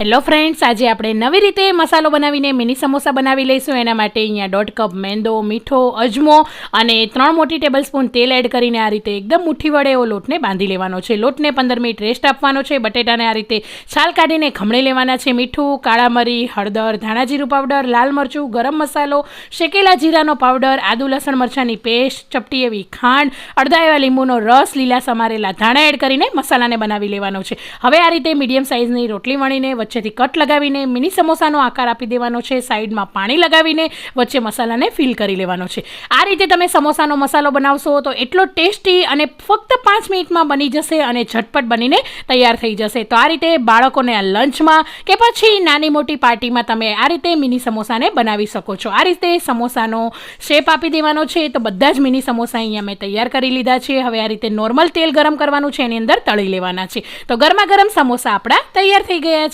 Hello friends આજે આપણે નવી રીતે મસાલો બનાવીને મિની સમોસા બનાવી લઈશું. એના માટે અહીંયા દોઢ કપ મેંદો, મીઠો, અજમો અને ત્રણ મોટી ટેબલ સ્પૂન તેલ એડ કરીને આ રીતે એકદમ મુઠ્ઠી વડે એવો લોટને બાંધી લેવાનો છે. લોટને પંદર મિનિટ રેસ્ટ આપવાનો છે. બટેટાને આ રીતે છાલ કાઢીને ખમણી લેવાના છે. મીઠું, કાળા મરી, હળદર ધાણા જીરું પાવડર લાલ મરચું, ગરમ મસાલો, શેકેલા જીરાનો પાવડર આદુ, લસણ મરચાંની પેસ્ટ ચપટી એવી ખાંડ, અડધા એવા લીંબુનો રસ, લીલા સમારેલા ધાણા એડ કરીને મસાલાને બનાવી લેવાનો છે. હવે આ રીતે મીડિયમ સાઇઝની રોટલી વણીને વચ્ચેથી કટ લગાવીને, મિની સમોસાનો આકાર આપી દેવાનો છે, સાઈડમાં પાણી લગાવીને, વચ્ચે મસાલાને ફિલ કરી લેવાનો છે. આ રીતે તમે સમોસાનો મસાલો બનાવશો તો એટલો ટેસ્ટી અને ફક્ત પાંચ મિનિટમાં બની જશે અને ઝટપટ બનીને તૈયાર થઈ જશે. તો આ રીતે બાળકોને આ લંચમાં કે પછી નાની મોટી પાર્ટીમાં તમે આ રીતે મિની સમોસાને બનાવી શકો છો. આ રીતે સમોસાનો શેપ આપી દેવાનો છે તો બધા જ મિની સમોસા અહીંયા મેં તૈયાર કરી લીધા છે. હવે આ રીતે નોર્મલ તેલ ગરમ કરવાનું છે, એની અંદર તળી લેવાના છે. તો ગરમા ગરમ સમોસા આપણા તૈયાર થઈ ગયા છે.